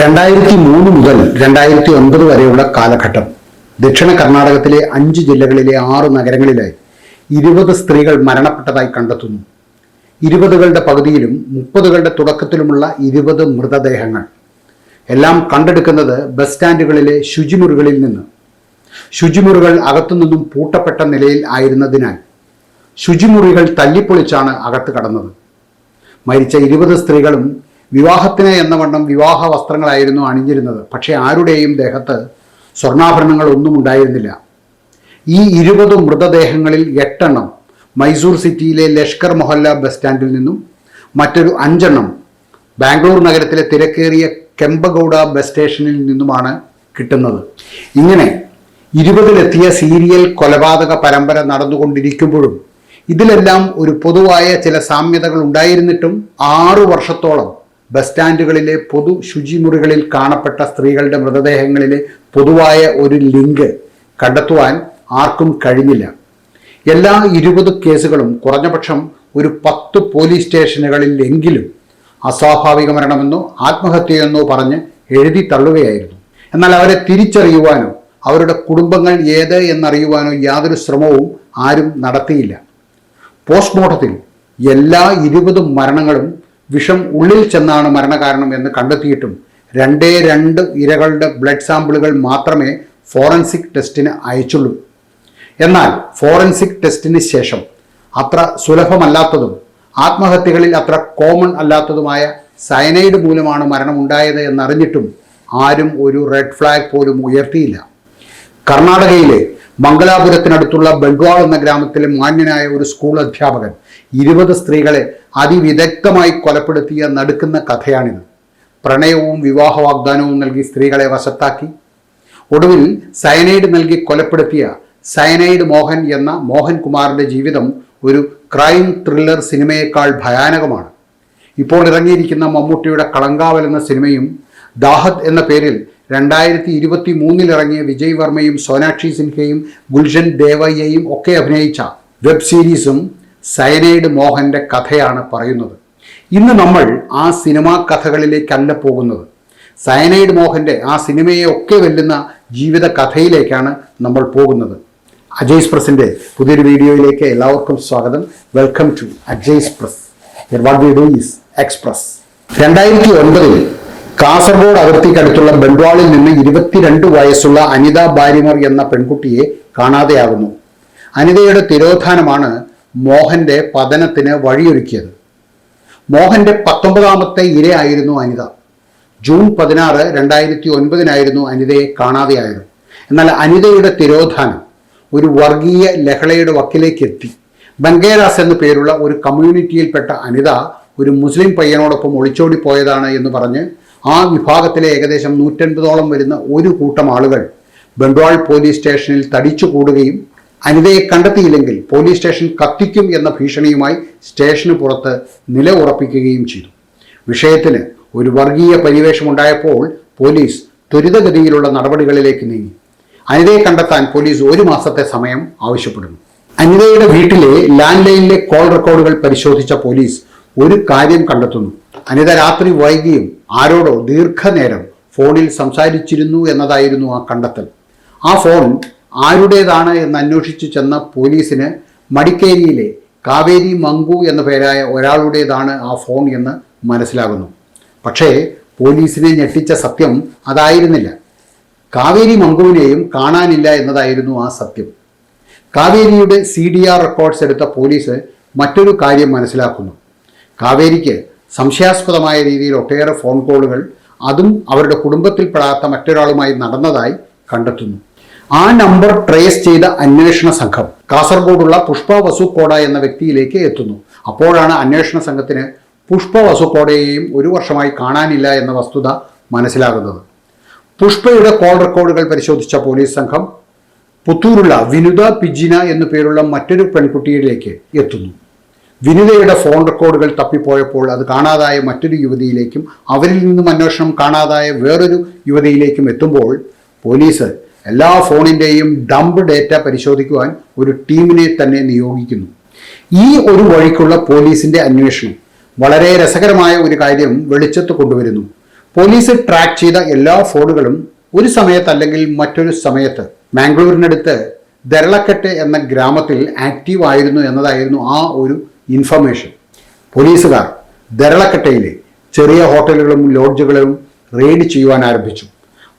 രണ്ടായിരത്തി മൂന്ന് മുതൽ രണ്ടായിരത്തി ഒൻപത് വരെയുള്ള കാലഘട്ടം ദക്ഷിണ കർണാടകത്തിലെ അഞ്ച് ജില്ലകളിലെ ആറ് നഗരങ്ങളിലായി ഇരുപത് സ്ത്രീകൾ മരണപ്പെട്ടതായി കണ്ടെത്തുന്നു. ഇരുപതുകളുടെ പകുതിയിലും മുപ്പതുകളുടെ തുടക്കത്തിലുമുള്ള ഇരുപത് മൃതദേഹങ്ങൾ. എല്ലാം കണ്ടെടുക്കുന്നത് ബസ് സ്റ്റാൻഡുകളിലെ ശുചിമുറികളിൽ നിന്ന്. ശുചിമുറികൾ അകത്തുനിന്നും പൂട്ടപ്പെട്ട നിലയിൽ ആയിരുന്നതിനാൽ ശുചിമുറികൾ തല്ലിപ്പൊളിച്ചാണ് അകത്ത് കടന്നത്. മരിച്ച ഇരുപത് സ്ത്രീകളും വിവാഹത്തിന് എന്ന വണ്ണം വിവാഹ വസ്ത്രങ്ങളായിരുന്നു അണിഞ്ഞിരുന്നത്. പക്ഷേ ആരുടെയും ദേഹത്ത് സ്വർണാഭരണങ്ങൾ ഒന്നും ഉണ്ടായിരുന്നില്ല. ഈ ഇരുപത് മൃതദേഹങ്ങളിൽ എട്ടെണ്ണം മൈസൂർ സിറ്റിയിലെ ലഷ്കർ മൊഹല്ല ബസ് സ്റ്റാൻഡിൽ നിന്നും മറ്റൊരു അഞ്ചെണ്ണം ബാംഗ്ലൂർ നഗരത്തിലെ തിരക്കേറിയ കെമ്പഗൗഡ ബസ് സ്റ്റേഷനിൽ നിന്നുമാണ് കിട്ടുന്നത്. ഇങ്ങനെ ഇരുപതിലെത്തിയ സീരിയൽ കൊലപാതക പരമ്പര നടന്നുകൊണ്ടിരിക്കുമ്പോഴും ഇതിലെല്ലാം ഒരു പൊതുവായ ചില സാമ്യതകൾ ഉണ്ടായിരുന്നിട്ടും ആറു വർഷത്തോളം ബസ് സ്റ്റാൻഡുകളിലെ പൊതു ശുചിമുറികളിൽ കാണപ്പെട്ട സ്ത്രീകളുടെ മൃതദേഹങ്ങളിലെ പൊതുവായ ഒരു ലിങ്ക് കണ്ടെത്തുവാൻ ആർക്കും കഴിഞ്ഞില്ല. എല്ലാ ഇരുപത് കേസുകളും കുറഞ്ഞപക്ഷം ഒരു പത്ത് പോലീസ് സ്റ്റേഷനുകളിൽ എങ്കിലും അസ്വാഭാവിക മരണമെന്നോ ആത്മഹത്യയെന്നോ പറഞ്ഞ് എഴുതി തള്ളുകയായിരുന്നു. എന്നാൽ അവരെ തിരിച്ചറിയുവാനോ അവരുടെ കുടുംബങ്ങൾ ഏത് എന്നറിയുവാനോ യാതൊരു ശ്രമവും ആരും നടത്തിയില്ല. പോസ്റ്റ്മോർട്ടത്തിൽ എല്ലാ ഇരുപത് മരണങ്ങളും വിഷം ഉള്ളിൽ ചെന്നാണ് മരണകാരണം എന്ന് കണ്ടെത്തിയിട്ടും രണ്ടേ രണ്ട് ഇരകളുടെ ബ്ലഡ് സാമ്പിളുകൾ മാത്രമേ ഫോറൻസിക് ടെസ്റ്റിന് അയച്ചുള്ളൂ. എന്നാൽ ഫോറൻസിക് ടെസ്റ്റിന് ശേഷം അത്ര സുലഭമല്ലാത്തതും ആത്മഹത്യകളിൽ അത്ര കോമൺ അല്ലാത്തതുമായ സയനൈഡ് മൂലമാണ് മരണമുണ്ടായത് എന്നറിഞ്ഞിട്ടും ആരും ഒരു റെഡ് ഫ്ലാഗ് പോലും ഉയർത്തിയില്ല. കർണാടകയിലെ മംഗലാപുരത്തിനടുത്തുള്ള ബഡ്വാൾ എന്ന ഗ്രാമത്തിലെ മാന്യനായ ഒരു സ്കൂൾ അധ്യാപകൻ ഇരുപത് സ്ത്രീകളെ അതിവിദഗ്ധമായി കൊലപ്പെടുത്തിയ നടുക്കുന്ന കഥയാണിത്. പ്രണയവും വിവാഹ വാഗ്ദാനവും നൽകി സ്ത്രീകളെ വശത്താക്കി. ഒടുവിൽ സയനൈഡ് നൽകി കൊലപ്പെടുത്തിയ സയനൈഡ് മോഹൻ എന്ന മോഹൻകുമാറിന്റെ ജീവിതം ഒരു ക്രൈം ത്രില്ലർ സിനിമയേക്കാൾ ഭയാനകമാണ്. ഇപ്പോൾ ഇറങ്ങിയിരിക്കുന്ന മമ്മൂട്ടിയുടെ കളങ്കാവൽ എന്ന സിനിമയും ദാഹത് എന്ന പേരിൽ രണ്ടായിരത്തി ഇരുപത്തി മൂന്നിലിറങ്ങിയ വിജയ് വർമ്മയും സോനാക്ഷി സിൻഹയും ഗുൽഷൻ ദേവയ്യയും ഒക്കെ അഭിനയിച്ച വെബ് സീരീസും സയനൈഡ് മോഹന്റെ കഥയാണ് പറയുന്നത്. ഇന്ന് നമ്മൾ ആ സിനിമാ കഥകളിലേക്കല്ല പോകുന്നത്. സയനൈഡ് മോഹന്റെ ആ സിനിമയെ ഒക്കെ വെല്ലുന്ന ജീവിത കഥയിലേക്കാണ് നമ്മൾ പോകുന്നത്. അജയ്സ് പ്രസിന്റെ പുതിയൊരു വീഡിയോയിലേക്ക് എല്ലാവർക്കും സ്വാഗതം. Welcome to Ajay's press what we do is express. രണ്ടായിരത്തി ഒൻപതിൽ കാസർഗോഡ് അതിർത്തിക്കടുത്തുള്ള ബംഗ്വാളിൽ നിന്ന് ഇരുപത്തിരണ്ട് വയസ്സുള്ള അനിത ബാരിമർ എന്ന പെൺകുട്ടിയെ കാണാതെയാകുന്നു. അനിതയുടെ തിരോധാനമാണ് മോഹന്റെ പതനത്തിന് വഴിയൊരുക്കിയത്. മോഹന്റെ പത്തൊമ്പതാമത്തെ ഇരയായിരുന്നു അനിത. ജൂൺ പതിനാറ് രണ്ടായിരത്തി ഒൻപതിനായിരുന്നു അനിതയെ കാണാതെയായത്. എന്നാൽ അനിതയുടെ തിരോധാനം ഒരു വർഗീയ ലഹളയുടെ വക്കിലേക്ക് എത്തി ബംഗേരാസ് എന്ന പേരുള്ള ഒരു കമ്മ്യൂണിറ്റിയിൽപ്പെട്ട അനിത ഒരു മുസ്ലിം പയ്യനോടൊപ്പം ഒളിച്ചോടി പോയതാണ് എന്ന് പറഞ്ഞ് ആ വിഭാഗത്തിലെ ഏകദേശം നൂറ്റൻപതോളം വരുന്ന ഒരു കൂട്ടം ആളുകൾ ബംഗാൾ പോലീസ് സ്റ്റേഷനിൽ തടിച്ചു കൂടുകയും അനിതയെ കണ്ടെത്തിയില്ലെങ്കിൽ പോലീസ് സ്റ്റേഷൻ കത്തിക്കും എന്ന ഭീഷണിയുമായി സ്റ്റേഷന് പുറത്ത് നില ഉറപ്പിക്കുകയും ചെയ്തു. വിഷയത്തിന് ഒരു വർഗീയ പരിവേഷമുണ്ടായപ്പോൾ പോലീസ് ത്വരിതഗതിയിലുള്ള നടപടികളിലേക്ക് നീങ്ങി. അനിതയെ കണ്ടെത്താൻ പോലീസ് ഒരു മാസത്തെ സമയം ആവശ്യപ്പെടുന്നു. അനിതയുടെ വീട്ടിലെ ലാൻഡ് ലൈനിലെ കോൾ റെക്കോർഡുകൾ പരിശോധിച്ച പോലീസ് ഒരു കാര്യം കണ്ടെത്തുന്നു. അനിത രാത്രി വൈകിയും ആരോടോ ദീർഘനേരം ഫോണിൽ സംസാരിച്ചിരുന്നു എന്നതായിരുന്നു ആ കണ്ടെത്തൽ. ആ ഫോൺ ആരുടേതാണ് എന്ന് അന്വേഷിച്ചു ചെന്ന പോലീസിന് മടിക്കേരിയിലെ കാവേരി മങ്കു എന്ന പേരായ ഒരാളുടേതാണ് ആ ഫോൺ എന്ന് മനസ്സിലാകുന്നു. പക്ഷേ പോലീസിനെ ഞെട്ടിച്ച സത്യം അതായിരുന്നില്ല. കാവേരി മങ്കുവിനെയും കാണാനില്ല എന്നതായിരുന്നു ആ സത്യം. കാവേരിയുടെ സി ഡി ആർ റെക്കോർഡ്സ് എടുത്ത പോലീസ് മറ്റൊരു കാര്യം മനസ്സിലാക്കുന്നു. കാവേരിക്ക് സംശയാസ്പദമായ രീതിയിൽ ഒട്ടേറെ ഫോൺ കോളുകൾ അതും അവരുടെ കുടുംബത്തിൽപ്പെടാത്ത മറ്റൊരാളുമായി നടന്നതായി കണ്ടെത്തുന്നു. ആ നമ്പർ ട്രേസ് ചെയ്ത അന്വേഷണ സംഘം കാസർഗോഡുള്ള പുഷ്പ വസുക്കോട എന്ന വ്യക്തിയിലേക്ക് എത്തുന്നു. അപ്പോഴാണ് അന്വേഷണ സംഘത്തിന് പുഷ്പ വസുക്കോടയെയും ഒരു വർഷമായി കാണാനില്ല എന്ന വസ്തുത മനസ്സിലാകുന്നത്. പുഷ്പയുടെ കോൾ റെക്കോർഡുകൾ പരിശോധിച്ച പോലീസ് സംഘം പുത്തൂരുള്ള വിനുത പിജിന എന്നു പേരുള്ള മറ്റൊരു പെൺകുട്ടിയിലേക്ക് എത്തുന്നു. വിനുതയുടെ ഫോൺ റെക്കോർഡുകൾ തപ്പിപ്പോയപ്പോൾ അത് കാണാതായ മറ്റൊരു യുവതിയിലേക്കും അവരിൽ നിന്നും അന്വേഷണം കാണാതായ വേറൊരു യുവതിയിലേക്കും എത്തുമ്പോൾ പോലീസ് എല്ലാ ഫോണിന്റെയും ഡംപ് ഡേറ്റ പരിശോധിക്കുവാൻ ഒരു ടീമിനെ തന്നെ നിയോഗിക്കുന്നു. ഈ ഒരു വഴിക്കുള്ള പോലീസിന്റെ അന്വേഷണം വളരെ രസകരമായ ഒരു കാര്യം വെളിച്ചത്ത് കൊണ്ടുവരുന്നു. പോലീസ് ട്രാക്ക് ചെയ്ത എല്ലാ ഫോണുകളും ഒരു സമയത്ത് അല്ലെങ്കിൽ മറ്റൊരു സമയത്ത് മാംഗ്ലൂരിനടുത്ത് ദരളക്കെട്ട് എന്ന ഗ്രാമത്തിൽ ആക്റ്റീവ് ആയിരുന്നു എന്നതായിരുന്നു ആ ഒരു ഇൻഫർമേഷൻ പോലീസുകാർ ദരളക്കട്ടയിലെ ചെറിയ ഹോട്ടലുകളും ലോഡ്ജുകളും റെയ്ഡ് ചെയ്യുവാൻ ആരംഭിച്ചു.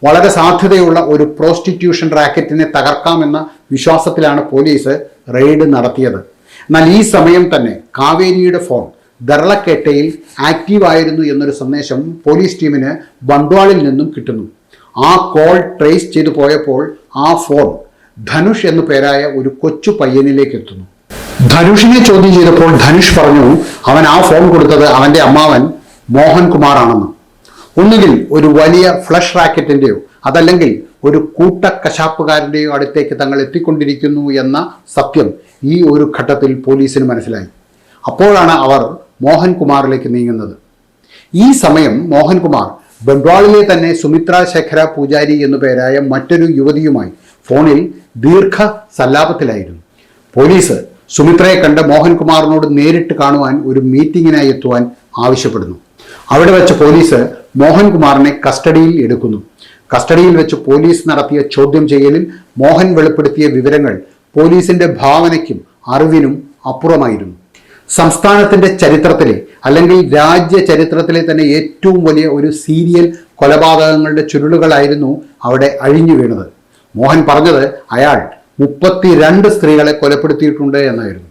വളരെ സാധ്യതയുള്ള ഒരു പ്രോസ്റ്റിറ്റ്യൂഷൻ റാക്കറ്റിനെ തകർക്കാമെന്ന വിശ്വാസത്തിലാണ് പോലീസ് റെയ്ഡ് നടത്തിയത്. എന്നാൽ ഈ സമയം തന്നെ കാവേരിയുടെ ഫോൺ ദർളക്കേട്ടയിൽ ആക്റ്റീവ് ആയിരുന്നു എന്നൊരു സന്ദേശം പോലീസ് ടീമിന് ബണ്ട്വാളിൽ നിന്നും കിട്ടുന്നു. ആ കോൾ ട്രേസ് ചെയ്തു പോയപ്പോൾ ആ ഫോൺ ധനുഷ് എന്നു പേരായ ഒരു കൊച്ചു പയ്യനിലേക്ക് എത്തുന്നു. ധനുഷിനെ ചോദ്യം ചെയ്തപ്പോൾ ധനുഷ് പറഞ്ഞു അവൻ ആ ഫോൺ കൊടുത്തത് അവന്റെ അമ്മാവൻ മോഹൻകുമാർ ആണെന്ന് ഒന്നുകിൽ ഒരു വലിയ ഫ്ലഷ് റാക്കറ്റിന്റെയോ അതല്ലെങ്കിൽ ഒരു കൂട്ട കശാപ്പുകാരന്റെയോ അടുത്തേക്ക് തങ്ങൾ എത്തിക്കൊണ്ടിരിക്കുന്നു എന്ന സത്യം ഈ ഒരു ഘട്ടത്തിൽ പോലീസിന് മനസ്സിലായി. അപ്പോഴാണ് അവർ മോഹൻകുമാറിലേക്ക് നീങ്ങുന്നത്. ഈ സമയം മോഹൻകുമാർ ബംഗാളിലെ തന്നെ സുമിത്ര ശേഖര പൂജാരി എന്നു പേരായ മറ്റൊരു യുവതിയുമായി ഫോണിൽ ദീർഘ സല്ലാപത്തിലായിരുന്നു. പോലീസ് സുമിത്രയെ കണ്ട് മോഹൻകുമാറിനോട് നേരിട്ട് കാണുവാൻ ഒരു മീറ്റിംഗിനായി എത്തുവാൻ ആവശ്യപ്പെടുന്നു. അവിടെ വെച്ച് പോലീസ് മോഹൻകുമാറിനെ കസ്റ്റഡിയിൽ എടുക്കുന്നു. കസ്റ്റഡിയിൽ വെച്ച് പോലീസ് നടത്തിയ ചോദ്യം ചെയ്യലിൽ മോഹൻ വെളിപ്പെടുത്തിയ വിവരങ്ങൾ പോലീസിന്റെ ഭാവനയ്ക്കും അറിവിനും അപ്പുറമായിരുന്നു. സംസ്ഥാനത്തിന്റെ ചരിത്രത്തിലെ അല്ലെങ്കിൽ രാജ്യ ചരിത്രത്തിലെ തന്നെ ഏറ്റവും വലിയ ഒരു സീരിയൽ കൊലപാതകങ്ങളുടെ ചുരുളുകളായിരുന്നു അവിടെ അഴിഞ്ഞു വീണത്. മോഹൻ പറഞ്ഞത് അയാൾ മുപ്പത്തിരണ്ട് സ്ത്രീകളെ കൊലപ്പെടുത്തിയിട്ടുണ്ട് എന്നായിരുന്നു.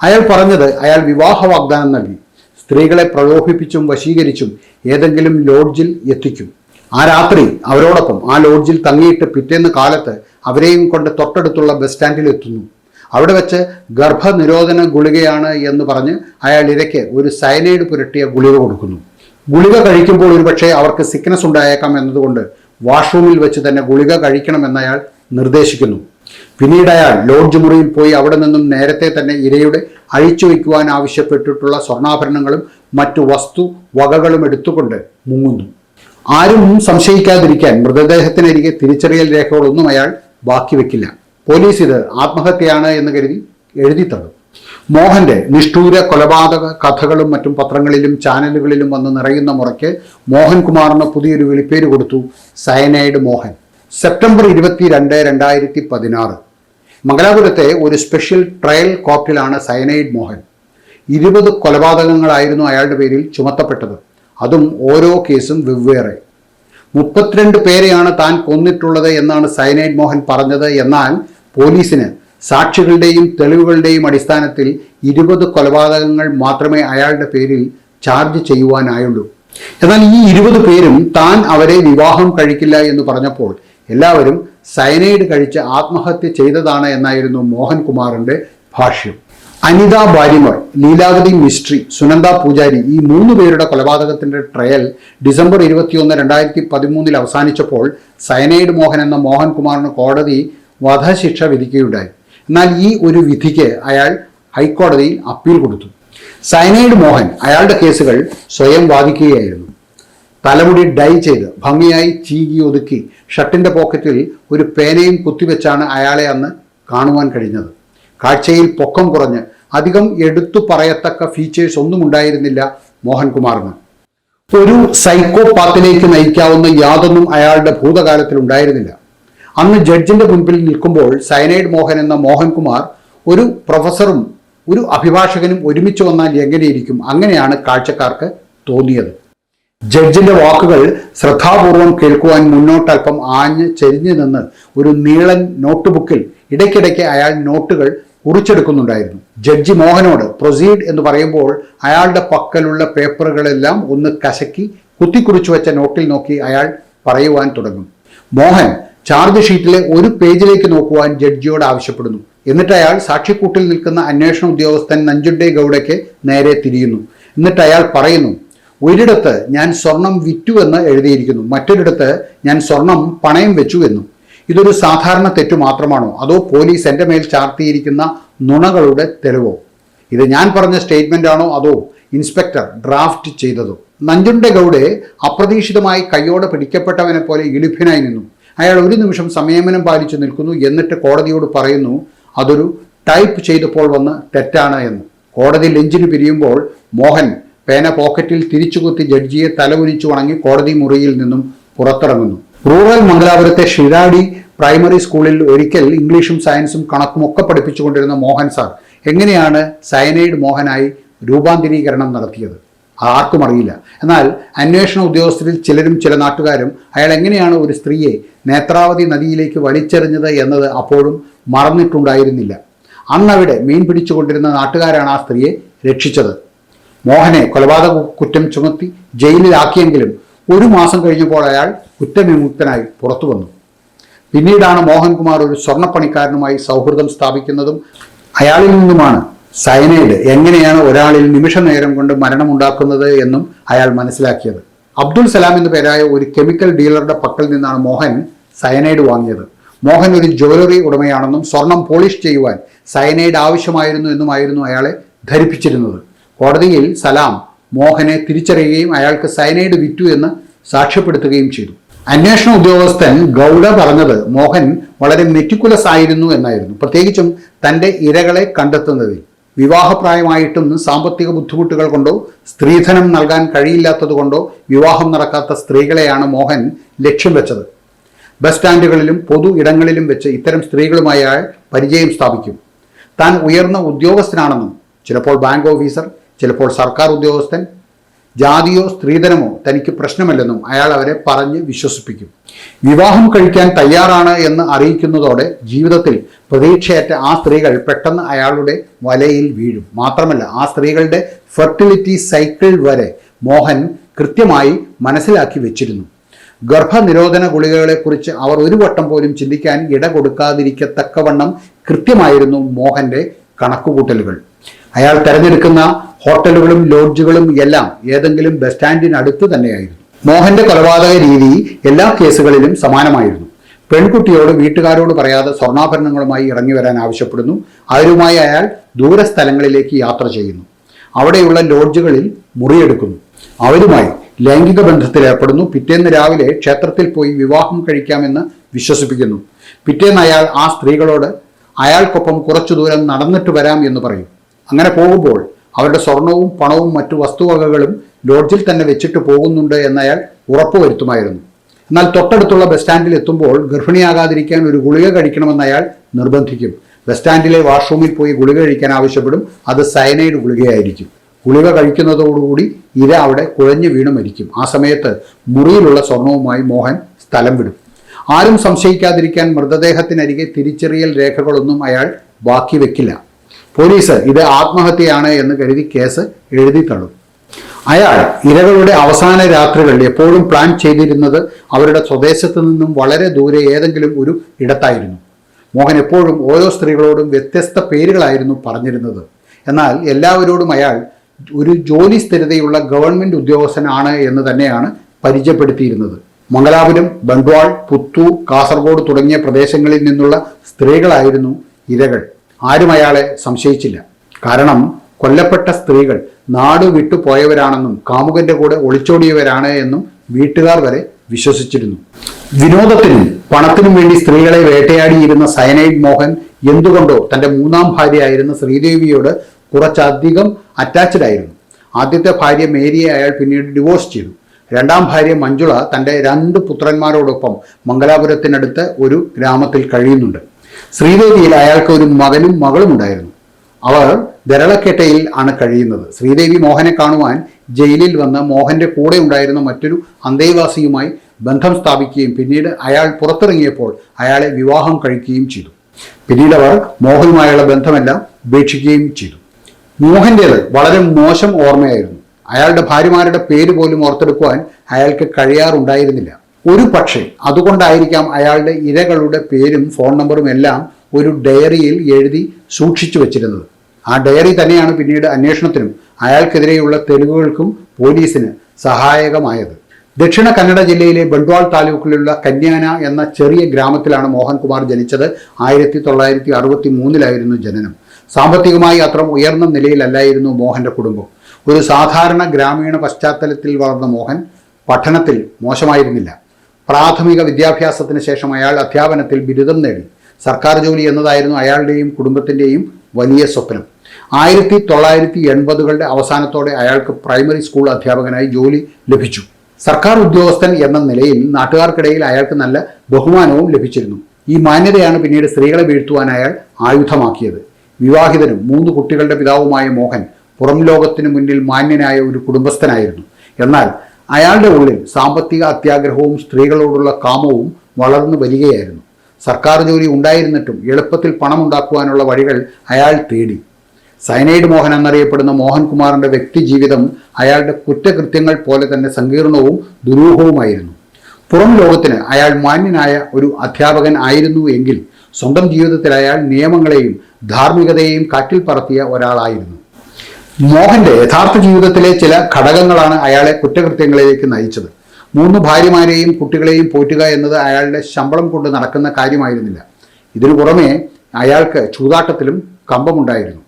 അയാൾ പറഞ്ഞത് അയാൾ വിവാഹ വാഗ്ദാനം നൽകി. സ്ത്രീകളെ പ്രലോഭിപ്പിച്ചും വശീകരിച്ചും ഏതെങ്കിലും ലോഡ്ജിൽ എത്തിക്കും. ആ രാത്രി അവരോടൊപ്പം ആ ലോഡ്ജിൽ തങ്ങിയിട്ട് പിറ്റേന്ന് കാലത്ത് അവരെയും കൊണ്ട് തൊട്ടടുത്തുള്ള ബസ് സ്റ്റാൻഡിൽ എത്തുന്നു. അവിടെ വെച്ച് ഗർഭനിരോധന ഗുളികയാണ് എന്ന് പറഞ്ഞ് അയാൾ ഇരയ്ക്ക് ഒരു സയനൈഡ് പുരട്ടിയ ഗുളിക കൊടുക്കുന്നു. ഗുളിക കഴിക്കുമ്പോൾ ഒരുപക്ഷെ അവർക്ക് സിക്നസ് ഉണ്ടായേക്കാം എന്നതുകൊണ്ട് വാഷ്റൂമിൽ വെച്ച് തന്നെ ഗുളിക കഴിക്കണമെന്ന് അയാൾ നിർദ്ദേശിക്കുന്നു. പിന്നീട് അയാൾ ലോഡ്ജ് മുറിയിൽ പോയി അവിടെ നിന്നും നേരത്തെ തന്നെ ഇരയുടെ അഴിച്ചു വയ്ക്കുവാൻ ആവശ്യപ്പെട്ടിട്ടുള്ള സ്വർണാഭരണങ്ങളും മറ്റു വസ്തു വകകളും എടുത്തുകൊണ്ട് മുങ്ങുന്നു. ആരും സംശയിക്കാതിരിക്കാൻ മൃതദേഹത്തിനരികെ തിരിച്ചറിയൽ രേഖകളൊന്നും അയാൾ ബാക്കി വെക്കില്ല. പോലീസ് ഇത് ആത്മഹത്യയാണ് എന്ന് കരുതി എഴുതി തള്ളും. മോഹന്റെ നിഷ്ഠൂര കൊലപാതക കഥകളും മറ്റും പത്രങ്ങളിലും ചാനലുകളിലും വന്ന് നിറയുന്ന മുറയ്ക്ക് മോഹൻകുമാറിന് പുതിയൊരു വിളിപ്പേര് കൊടുത്തു സയനൈഡ് മോഹൻ. സെപ്റ്റംബർ ഇരുപത്തി രണ്ട് രണ്ടായിരത്തി പതിനാറ് മംഗലാപുരത്തെ ഒരു സ്പെഷ്യൽ ട്രയൽ കോർട്ടിലാണ് സയനൈഡ് മോഹൻ. ഇരുപത് കൊലപാതകങ്ങളായിരുന്നു അയാളുടെ പേരിൽ ചുമത്തപ്പെട്ടത്. അതും ഓരോ കേസും വെവ്വേറെ. മുപ്പത്തിരണ്ട് പേരെയാണ് താൻ കൊന്നിട്ടുള്ളത് എന്നാണ് സയനൈഡ് മോഹൻ പറഞ്ഞത്. എന്നാൽ പോലീസിന് സാക്ഷികളുടെയും തെളിവുകളുടെയും അടിസ്ഥാനത്തിൽ ഇരുപത് കൊലപാതകങ്ങൾ മാത്രമേ അയാളുടെ പേരിൽ ചാർജ് ചെയ്യുവാനായുള്ളൂ. എന്നാൽ ഈ ഇരുപത് പേരും താൻ അവരെ വിവാഹം കഴിക്കില്ല എന്ന് പറഞ്ഞപ്പോൾ എല്ലാവരും സയനൈഡ് കഴിച്ച് ആത്മഹത്യ ചെയ്തതാണ് എന്നായിരുന്നു മോഹൻകുമാറിന്റെ ഭാഷ്യം. അനിത ബാരിമർ ലീലാവതി മിസ്ട്രി സുനന്ദ പൂജാരി ഈ മൂന്ന് പേരുടെ കൊലപാതകത്തിന്റെ ട്രയൽ ഡിസംബർ ഇരുപത്തിയൊന്ന് രണ്ടായിരത്തി പതിമൂന്നിൽ അവസാനിച്ചപ്പോൾ സയനൈഡ് മോഹൻ എന്ന മോഹൻകുമാറിന് കോടതി വധശിക്ഷ വിധിക്കുകയുണ്ടായി. എന്നാൽ ഈ ഒരു വിധിക്ക് അയാൾ ഹൈക്കോടതിയിൽ അപ്പീൽ കൊടുത്തു. സയനൈഡ് മോഹൻ അയാളുടെ കേസുകൾ സ്വയം വാദിക്കുകയായിരുന്നു. തലമുടി ഡൈ ചെയ്ത് ഭംഗിയായി ചീകി ഒതുക്കി ഷർട്ടിന്റെ പോക്കറ്റിൽ ഒരു പേനയും കുത്തിവെച്ചാണ് അയാളെ അന്ന് കാണുവാൻ കഴിഞ്ഞത്. കാഴ്ചയിൽ പൊക്കം കുറഞ്ഞ് അധികം എടുത്തു പറയത്തക്ക ഫീച്ചേഴ്സ് ഒന്നും ഉണ്ടായിരുന്നില്ല മോഹൻകുമാറിന്. ഒരു സൈക്കോപാത്തിലേക്ക് നയിക്കാവുന്ന യാതൊന്നും അയാളുടെ ഭൂതകാലത്തിൽ ഉണ്ടായിരുന്നില്ല. അന്ന് ജഡ്ജിന്റെ മുൻപിൽ നിൽക്കുമ്പോൾ സയനൈഡ് മോഹൻ എന്ന മോഹൻകുമാർ ഒരു പ്രൊഫസറും ഒരു അഭിഭാഷകനും ഒരുമിച്ച് വന്നാൽ എങ്ങനെയിരിക്കും അങ്ങനെയാണ് കാഴ്ചക്കാർക്ക് തോന്നിയത്. ജഡ്ജിന്റെ വാക്കുകൾ ശ്രദ്ധാപൂർവം കേൾക്കുവാൻ മുന്നോട്ടൽപ്പം ആഞ്ഞ് ചെരിഞ്ഞു നിന്ന് ഒരു നീളൻ നോട്ട്ബുക്കിൽ ഇടയ്ക്കിടയ്ക്ക് അയാൾ നോട്ടുകൾ കുറിച്ചെടുക്കുന്നുണ്ടായിരുന്നു. ജഡ്ജി മോഹനോട് പ്രൊസീഡ് എന്ന് പറയുമ്പോൾ അയാളുടെ പക്കലുള്ള പേപ്പറുകളെല്ലാം ഒന്ന് കശക്കി കുത്തിക്കുറിച്ചു വെച്ച നോട്ടിൽ നോക്കി അയാൾ പറയുവാൻ തുടങ്ങും. മോഹൻ ചാർജ് ഷീറ്റിലെ ഒരു പേജിലേക്ക് നോക്കുവാൻ ജഡ്ജിയോട് ആവശ്യപ്പെടുന്നു. എന്നിട്ട് അയാൾ സാക്ഷിക്കൂട്ടിൽ നിൽക്കുന്ന അന്വേഷണ ഉദ്യോഗസ്ഥൻ നഞ്ചുണ്ടേ ഗൗഡയ്ക്ക് നേരെ തിരിയുന്നു. എന്നിട്ട് അയാൾ പറയുന്നു ഒരിടത്ത് ഞാൻ സ്വർണം വിറ്റു എന്ന് എഴുതിയിരിക്കുന്നു. മറ്റൊരിടത്ത് ഞാൻ സ്വർണം പണയം വെച്ചു എന്നും. ഇതൊരു സാധാരണ തെറ്റു മാത്രമാണോ? അതോ പോലീസ് എന്റെ മേൽ ചാർത്തിയിരിക്കുന്ന നുണകളുടെ തെളിവോ? ഇത് ഞാൻ പറഞ്ഞ സ്റ്റേറ്റ്മെന്റ് ആണോ? അതോ ഇൻസ്പെക്ടർ ഡ്രാഫ്റ്റ് ചെയ്തതോ? നഞ്ചുണ്ടെ ഗൗഡെ അപ്രതീക്ഷിതമായി കയ്യോടെ പിടിക്കപ്പെട്ടവനെ പോലെ ഇളിഭ്യനായി നിന്നു. അയാൾ ഒരു നിമിഷം സംയമനം പാലിച്ചു നിൽക്കുന്നു എന്നിട്ട് കോടതിയോട് പറയുന്നു അതൊരു ടൈപ്പ് ചെയ്തപ്പോൾ വന്ന് തെറ്റാണ് എന്ന്. കോടതി ലഞ്ചിന് പിരിയുമ്പോൾ മോഹൻ പേന പോക്കറ്റിൽ തിരിച്ചുകുത്തി ജഡ്ജിയെ തലകുനിച്ചു വണങ്ങി കോടതി മുറിയിൽ നിന്നും പുറത്തിറങ്ങുന്നു. റൂറൽ മംഗലാപുരത്തെ ഷിരാടി പ്രൈമറി സ്കൂളിൽ ഒരിക്കൽ ഇംഗ്ലീഷും സയൻസും കണക്കും ഒക്കെ പഠിപ്പിച്ചുകൊണ്ടിരുന്ന മോഹൻ സാർ എങ്ങനെയാണ് സയനൈഡ് മോഹനായി രൂപാന്തരീകരണം നടത്തിയത്? ആർക്കും അറിയില്ല. എന്നാൽ അന്വേഷണ ഉദ്യോഗസ്ഥരിൽ ചിലരും ചില നാട്ടുകാരും അയാൾ എങ്ങനെയാണ് ഒരു സ്ത്രീയെ നേത്രാവതി നദിയിലേക്ക് വലിച്ചെറിഞ്ഞത് എന്നത് അപ്പോഴും മറന്നിട്ടുണ്ടായിരുന്നില്ല. അന്നവിടെ മീൻ പിടിച്ചുകൊണ്ടിരുന്ന നാട്ടുകാരാണ് ആ സ്ത്രീയെ രക്ഷിച്ചത്. മോഹനെ കൊലപാതക കുറ്റം ചുമത്തി ജയിലിലാക്കിയെങ്കിലും ഒരു മാസം കഴിഞ്ഞപ്പോൾ അയാൾ കുറ്റവിമുക്തനായി പുറത്തു വന്നു. പിന്നീടാണ് മോഹൻകുമാർ ഒരു സ്വർണപ്പണിക്കാരനുമായി സൗഹൃദം സ്ഥാപിക്കുന്നതും അയാളിൽ നിന്നുമാണ്. സയനൈഡ് എങ്ങനെയാണ് ഒരാളിൽ നിമിഷ നേരം കൊണ്ട് മരണമുണ്ടാക്കുന്നത് എന്നും അയാൾ മനസ്സിലാക്കിയത്. അബ്ദുൾ സലാം എന്ന പേരായ ഒരു കെമിക്കൽ ഡീലറുടെ പക്കൽ നിന്നാണ് മോഹൻ സയനൈഡ് വാങ്ങിയത്. മോഹൻ ഒരു ജ്വല്ലറി ഉടമയാണെന്നും സ്വർണം പോളിഷ് ചെയ്യുവാൻ സയനൈഡ് ആവശ്യമായിരുന്നു എന്നുമായിരുന്നു അയാളെ ധരിപ്പിച്ചിരുന്നത്. കോടതിയിൽ സലാം മോഹനെ തിരിച്ചറിയുകയും അയാൾക്ക് സയനൈഡ് വിറ്റു എന്ന് സാക്ഷ്യപ്പെടുത്തുകയും ചെയ്തു. അന്വേഷണ ഉദ്യോഗസ്ഥൻ ഗൗഡ പറഞ്ഞത് മോഹൻ വളരെ മെറ്റിക്കുലസ് ആയിരുന്നു എന്നായിരുന്നു. പ്രത്യേകിച്ചും തന്റെ ഇരകളെ കണ്ടെത്തുന്നതിൽ. വിവാഹപ്രായമായിട്ടും സാമ്പത്തിക ബുദ്ധിമുട്ടുകൾ കൊണ്ടോ സ്ത്രീധനം നൽകാൻ കഴിയില്ലാത്തതുകൊണ്ടോ വിവാഹം നടക്കാത്ത സ്ത്രീകളെയാണ് മോഹൻ ലക്ഷ്യം വെച്ചത്. ബസ് സ്റ്റാൻഡുകളിലും പൊതു ഇടങ്ങളിലും വെച്ച് ഇത്തരം സ്ത്രീകളുമായി പരിചയം സ്ഥാപിക്കും. താൻ ഉയർന്ന ഉദ്യോഗസ്ഥനാണെന്നും ചിലപ്പോൾ ബാങ്ക് ഓഫീസർ ചിലപ്പോൾ സർക്കാർ ഉദ്യോഗസ്ഥൻ ജാതിയോ സ്ത്രീധനമോ തനിക്ക് പ്രശ്നമല്ലെന്നും അയാൾ അവരെ പറഞ്ഞ് വിശ്വസിപ്പിക്കും. വിവാഹം കഴിക്കാൻ തയ്യാറാണ് എന്ന് അറിയിക്കുന്നതോടെ ജീവിതത്തിൽ പ്രതീക്ഷയേറ്റ ആ സ്ത്രീകൾ പെട്ടെന്ന് അയാളുടെ വലയിൽ വീഴും. മാത്രമല്ല ആ സ്ത്രീകളുടെ ഫെർട്ടിലിറ്റി സൈക്കിൾ വരെ മോഹൻ കൃത്യമായി മനസ്സിലാക്കി വെച്ചിരുന്നു. ഗർഭനിരോധന ഗുളികകളെക്കുറിച്ച് അവർ ഒരു വട്ടം പോലും ചിന്തിക്കാൻ ഇട കൊടുക്കാതിരിക്കത്തക്കവണ്ണം കൃത്യമായിരുന്നു മോഹന്റെ കണക്കുകൂട്ടലുകൾ. അയാൾ തെരഞ്ഞെടുക്കുന്ന ഹോട്ടലുകളും ലോഡ്ജുകളും എല്ലാം ഏതെങ്കിലും ബസ് സ്റ്റാൻഡിനടുത്ത് തന്നെയായിരുന്നു. മോഹന്റെ കൊലപാതക രീതി എല്ലാ കേസുകളിലും സമാനമായിരുന്നു. പെൺകുട്ടിയോട് വീട്ടുകാരോട് പറയാതെ സ്വർണാഭരണങ്ങളുമായി ഇറങ്ങി വരാൻ ആവശ്യപ്പെടുന്നു. അവരുമായി അയാൾ ദൂരസ്ഥലങ്ങളിലേക്ക് യാത്ര ചെയ്യുന്നു. അവിടെയുള്ള ലോഡ്ജുകളിൽ മുറിയെടുക്കുന്നു. അവരുമായി ലൈംഗിക ബന്ധത്തിലേർപ്പെടുന്നു പിറ്റേന്ന് രാവിലെ ക്ഷേത്രത്തിൽ പോയി വിവാഹം കഴിക്കാമെന്ന് വിശ്വസിപ്പിക്കുന്നു. പിറ്റേന്ന് അയാൾ ആ സ്ത്രീകളോട് അയാൾക്കൊപ്പം കുറച്ചു ദൂരം നടന്നിട്ട് വരാം എന്ന് പറയും. അങ്ങനെ പോകുമ്പോൾ അവരുടെ സ്വർണവും പണവും മറ്റു വസ്തുവകകളും ലോഡ്ജിൽ തന്നെ വെച്ചിട്ട് പോകുന്നുണ്ട് എന്നയാൾ ഉറപ്പുവരുത്തുമായിരുന്നു. എന്നാൽ തൊട്ടടുത്തുള്ള ബസ് സ്റ്റാൻഡിൽ എത്തുമ്പോൾ ഗർഭിണിയാകാതിരിക്കാൻ ഒരു ഗുളിക കഴിക്കണമെന്ന് അയാൾ നിർബന്ധിക്കും. ബസ് സ്റ്റാൻഡിലെ വാഷ്റൂമിൽ പോയി ഗുളിക കഴിക്കാൻ ആവശ്യപ്പെടും. അത് സയനൈഡ് ഗുളികയായിരിക്കും. ഗുളിക കഴിക്കുന്നതോടുകൂടി ഇര അവിടെ കുഴഞ്ഞു വീണ് മരിക്കും. ആ സമയത്ത് മുറിയിലുള്ള സ്വർണവുമായി മോഹൻ സ്ഥലം വിടും. ആരും സംശയിക്കാതിരിക്കാൻ മൃതദേഹത്തിനരികെ തിരിച്ചറിയൽ രേഖകളൊന്നും അയാൾ ബാക്കി വെക്കില്ല. പോലീസ് ഇത് ആത്മഹത്യയാണ് എന്ന് കരുതി കേസ് എഴുതി തള്ളും. അയാൾ ഇരകളുടെ അവസാന രാത്രികളിൽ എപ്പോഴും പ്ലാൻ ചെയ്തിരുന്നത് അവരുടെ സ്വദേശത്ത് നിന്നും വളരെ ദൂരെ ഏതെങ്കിലും ഒരു ഇടത്തായിരുന്നു. മോഹൻ എപ്പോഴും ഓരോ സ്ത്രീകളോടും വ്യത്യസ്ത പേരുകളായിരുന്നു പറഞ്ഞിരുന്നത്. എന്നാൽ എല്ലാവരോടും അയാൾ ഒരു ജോലി സ്ഥിരതയുള്ള ഗവൺമെന്റ് ഉദ്യോഗസ്ഥനാണ് എന്ന് തന്നെയാണ് പരിചയപ്പെടുത്തിയിരുന്നത്. മംഗലാപുരം ബണ്ട്വാൾ പുത്തൂർ കാസർഗോഡ് തുടങ്ങിയ പ്രദേശങ്ങളിൽ നിന്നുള്ള സ്ത്രീകളായിരുന്നു ഇരകൾ. ആരും അയാളെ സംശയിച്ചില്ല. കാരണം കൊല്ലപ്പെട്ട സ്ത്രീകൾ നാട് വിട്ടു പോയവരാണെന്നും കാമുകന്റെ കൂടെ ഒളിച്ചോടിയവരാണ് എന്നും വീട്ടുകാർ വരെ വിശ്വസിച്ചിരുന്നു. വിനോദത്തിനും പണത്തിനും വേണ്ടി സ്ത്രീകളെ വേട്ടയാടിയിരുന്ന സയനൈഡ് മോഹൻ എന്തുകൊണ്ടോ തന്റെ മൂന്നാം ഭാര്യയായിരുന്ന ശ്രീദേവിയോട് കുറച്ചധികം അറ്റാച്ച്ഡ് ആയിരുന്നു. ആദ്യത്തെ ഭാര്യ മേരിയെ അയാൾ പിന്നീട് ഡിവോഴ്സ് ചെയ്തു. രണ്ടാം ഭാര്യ മഞ്ജുള തന്റെ രണ്ട് പുത്രന്മാരോടൊപ്പം മംഗലാപുരത്തിനടുത്ത് ഒരു ഗ്രാമത്തിൽ കഴിയുന്നുണ്ട്. ശ്രീദേവിയിൽ അയാൾക്ക് ഒരു മകനും മകളും ഉണ്ടായിരുന്നു. അവർ ദരളക്കെട്ടയിൽ ആണ് കഴിയുന്നത്. ശ്രീദേവി മോഹനെ കാണുവാൻ ജയിലിൽ വന്ന് മോഹന്റെ കൂടെ ഉണ്ടായിരുന്ന മറ്റൊരു അന്തേവാസിയുമായി ബന്ധം സ്ഥാപിക്കുകയും പിന്നീട് അയാൾ പുറത്തിറങ്ങിയപ്പോൾ അയാളെ വിവാഹം കഴിക്കുകയും ചെയ്തു. പിന്നീട് അവർ മോഹനുമായുള്ള ബന്ധമെല്ലാം ഉപേക്ഷിക്കുകയും ചെയ്തു. മോഹന്റേത് വളരെ മോശം ഓർമ്മയായിരുന്നു. അയാളുടെ ഭാര്യമാരുടെ പേര് പോലും ഓർത്തെടുക്കുവാൻ അയാൾക്ക് കഴിയാറുണ്ടായിരുന്നില്ല. ഒരു പക്ഷേ അതുകൊണ്ടായിരിക്കാം അയാളുടെ ഇരകളുടെ പേരും ഫോൺ നമ്പറും എല്ലാം ഒരു ഡയറിയിൽ എഴുതി സൂക്ഷിച്ചു വെച്ചിരുന്നത്. ആ ഡയറി തന്നെയാണ് പിന്നീട് അന്വേഷണത്തിനും അയാൾക്കെതിരെയുള്ള തെളിവുകൾക്കും പോലീസിന് സഹായകമായത്. ദക്ഷിണ കന്നഡ ജില്ലയിലെ ബണ്ട്വാൾ താലൂക്കിലുള്ള കന്യാന എന്ന ചെറിയ ഗ്രാമത്തിലാണ് മോഹൻകുമാർ ജനിച്ചത്. ആയിരത്തി തൊള്ളായിരത്തി അറുപത്തി മൂന്നിലായിരുന്നു ജനനം. സാമ്പത്തികമായി അത്ര ഉയർന്ന നിലയിലല്ലായിരുന്നു മോഹന്റെ കുടുംബം. ഒരു സാധാരണ ഗ്രാമീണ പശ്ചാത്തലത്തിൽ വളർന്ന മോഹൻ പഠനത്തിൽ മോശമായിരുന്നില്ല. പ്രാഥമിക വിദ്യാഭ്യാസത്തിന് ശേഷം അയാൾ അധ്യാപനത്തിൽ ബിരുദം നേടി. സർക്കാർ ജോലി എന്നതായിരുന്നു അയാളുടെയും കുടുംബത്തിന്റെയും വലിയ സ്വപ്നം. ആയിരത്തി തൊള്ളായിരത്തി എൺപതുകളുടെ അവസാനത്തോടെ അയാൾക്ക് പ്രൈമറി സ്കൂൾ അധ്യാപകനായി ജോലി ലഭിച്ചു. സർക്കാർ ഉദ്യോഗസ്ഥൻ എന്ന നിലയിൽ നാട്ടുകാർക്കിടയിൽ അയാൾക്ക് നല്ല ബഹുമാനവും ലഭിച്ചിരുന്നു. ഈ മാന്യതയാണ് പിന്നീട് സ്ത്രീകളെ വീഴ്ത്തുവാൻ അയാൾ ആയുധമാക്കിയത്. വിവാഹിതനും മൂന്ന് കുട്ടികളുടെ പിതാവുമായ മോഹൻ പുറം മുന്നിൽ മാന്യനായ ഒരു കുടുംബസ്ഥനായിരുന്നു. എന്നാൽ അയാളുടെ ഉള്ളിൽ സാമ്പത്തിക അത്യാഗ്രഹവും സ്ത്രീകളോടുള്ള കാമവും വളർന്നു വരികയായിരുന്നു. സർക്കാർ ജോലി ഉണ്ടായിരുന്നിട്ടും എളുപ്പത്തിൽ പണമുണ്ടാക്കുവാനുള്ള വഴികൾ അയാൾ തേടി. സൈനൈഡ് മോഹൻ എന്നറിയപ്പെടുന്ന മോഹൻകുമാറിന്റെ വ്യക്തിജീവിതം അയാളുടെ കുറ്റകൃത്യങ്ങൾ പോലെ തന്നെ സങ്കീർണവും ദുരൂഹവുമായിരുന്നു. പുറം ലോകത്തിന് അയാൾ മാന്യനായ ഒരു അധ്യാപകൻ ആയിരുന്നു എങ്കിൽ സ്വന്തം ജീവിതത്തിൽ അയാൾ നിയമങ്ങളെയും ധാർമ്മികതയെയും കാറ്റിൽ പറത്തിയ ഒരാളായിരുന്നു. മോഹന്റെ യഥാർത്ഥ ജീവിതത്തിലെ ചില ഘടകങ്ങളാണ് അയാളെ കുറ്റകൃത്യങ്ങളിലേക്ക് നയിച്ചത്. മൂന്ന് ഭാര്യമാരെയും കുട്ടികളെയും പോറ്റുക എന്നത് അയാളുടെ ശമ്പളം കൊണ്ട് നടക്കുന്ന കാര്യമായിരുന്നില്ല. ഇതിനു പുറമെ അയാൾക്ക് ചൂതാട്ടത്തിലും കമ്പമുണ്ടായിരുന്നു.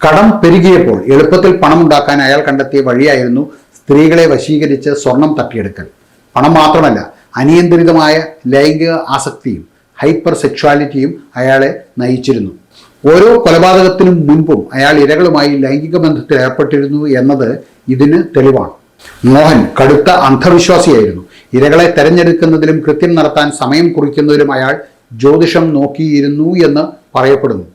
കടം പെരുകിയപ്പോൾ എളുപ്പത്തിൽ പണമുണ്ടാക്കാൻ അയാൾ കണ്ടെത്തിയ വഴിയായിരുന്നു സ്ത്രീകളെ വശീകരിച്ച് സ്വർണം തട്ടിയെടുക്കൽ. പണം മാത്രമല്ല അനിയന്ത്രിതമായ ലൈംഗിക ആസക്തിയും ഹൈപ്പർ സെക്ഷുവാലിറ്റിയും അയാളെ നയിച്ചിരുന്നു. ഓരോ കൊലപാതകത്തിനും മുൻപും അയാൾ ഇരകളുമായി ലൈംഗിക ബന്ധത്തിൽ ഏർപ്പെട്ടിരുന്നു എന്നത് ഇതിന് തെളിവാണ്. മോഹൻ കടുത്ത അന്ധവിശ്വാസിയായിരുന്നു. ഇരകളെ തെരഞ്ഞെടുക്കുന്നതിലും കൃത്യം നടത്താൻ സമയം കുറിക്കുന്നതിലും അയാൾ ജ്യോതിഷം നോക്കിയിരുന്നു എന്ന് പറയപ്പെടുന്നു.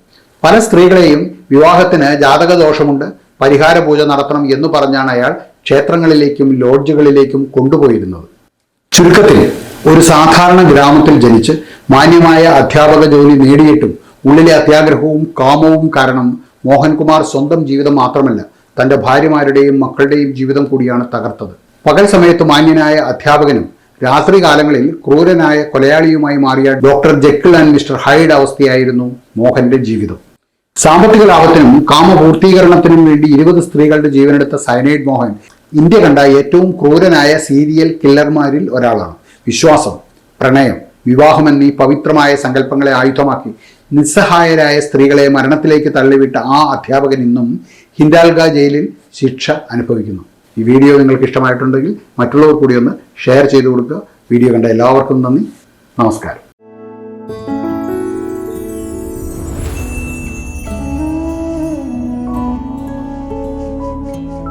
പല സ്ത്രീകളെയും വിവാഹത്തിന് ജാതക ദോഷമുണ്ട് പരിഹാര പൂജ നടത്തണം എന്ന് പറഞ്ഞാണ് അയാൾ ക്ഷേത്രങ്ങളിലേക്കും ലോഡ്ജുകളിലേക്കും കൊണ്ടുപോയിരുന്നത്. ചുരുക്കത്തിൽ ഒരു സാധാരണ ഗ്രാമത്തിൽ ജനിച്ച് മാന്യമായ അധ്യാപക ജോലി നേടിയിട്ടും ഉള്ളിലെ അത്യാഗ്രഹവും കാമവും കാരണം മോഹൻകുമാർ സ്വന്തം ജീവിതം മാത്രമല്ല തന്റെ ഭാര്യമാരുടെയും മക്കളുടെയും ജീവിതം കൂടിയാണ് തകർത്തത്. പകൽ സമയത്ത് മാന്യനായ അധ്യാപകനും രാത്രി കാലങ്ങളിൽ ക്രൂരനായ കൊലയാളിയുമായി മാറിയ doctor Jekyll and mister Hyde അവസ്ഥയായിരുന്നു മോഹന്റെ ജീവിതം. സാമ്പത്തിക ലാഭത്തിനും കാമപൂർത്തീകരണത്തിനും വേണ്ടി ഇരുപത് സ്ത്രീകളുടെ ജീവനെടുത്ത സയനൈഡ് മോഹൻ ഇന്ത്യ കണ്ട ഏറ്റവും ക്രൂരനായ സീരിയൽ കില്ലർമാരിൽ ഒരാളാണ്. വിശ്വാസം പ്രണയം വിവാഹം എന്നീ പവിത്രമായ സങ്കല്പങ്ങളെ ആയുധമാക്കി നിസ്സഹായരായ സ്ത്രീകളെ മരണത്തിലേക്ക് തള്ളിവിട്ട ആ അധ്യാപകൻ ഇന്നും ഹിൻഡാൽഗ ജയിലിൽ ശിക്ഷ അനുഭവിക്കുന്നു. ഈ വീഡിയോ നിങ്ങൾക്ക് ഇഷ്ടമായിട്ടുണ്ടെങ്കിൽ മറ്റുള്ളവർ കൂടി ഒന്ന് ഷെയർ ചെയ്തു കൊടുക്കുക. വീഡിയോ കണ്ട എല്ലാവർക്കും നന്ദി. നമസ്കാരം.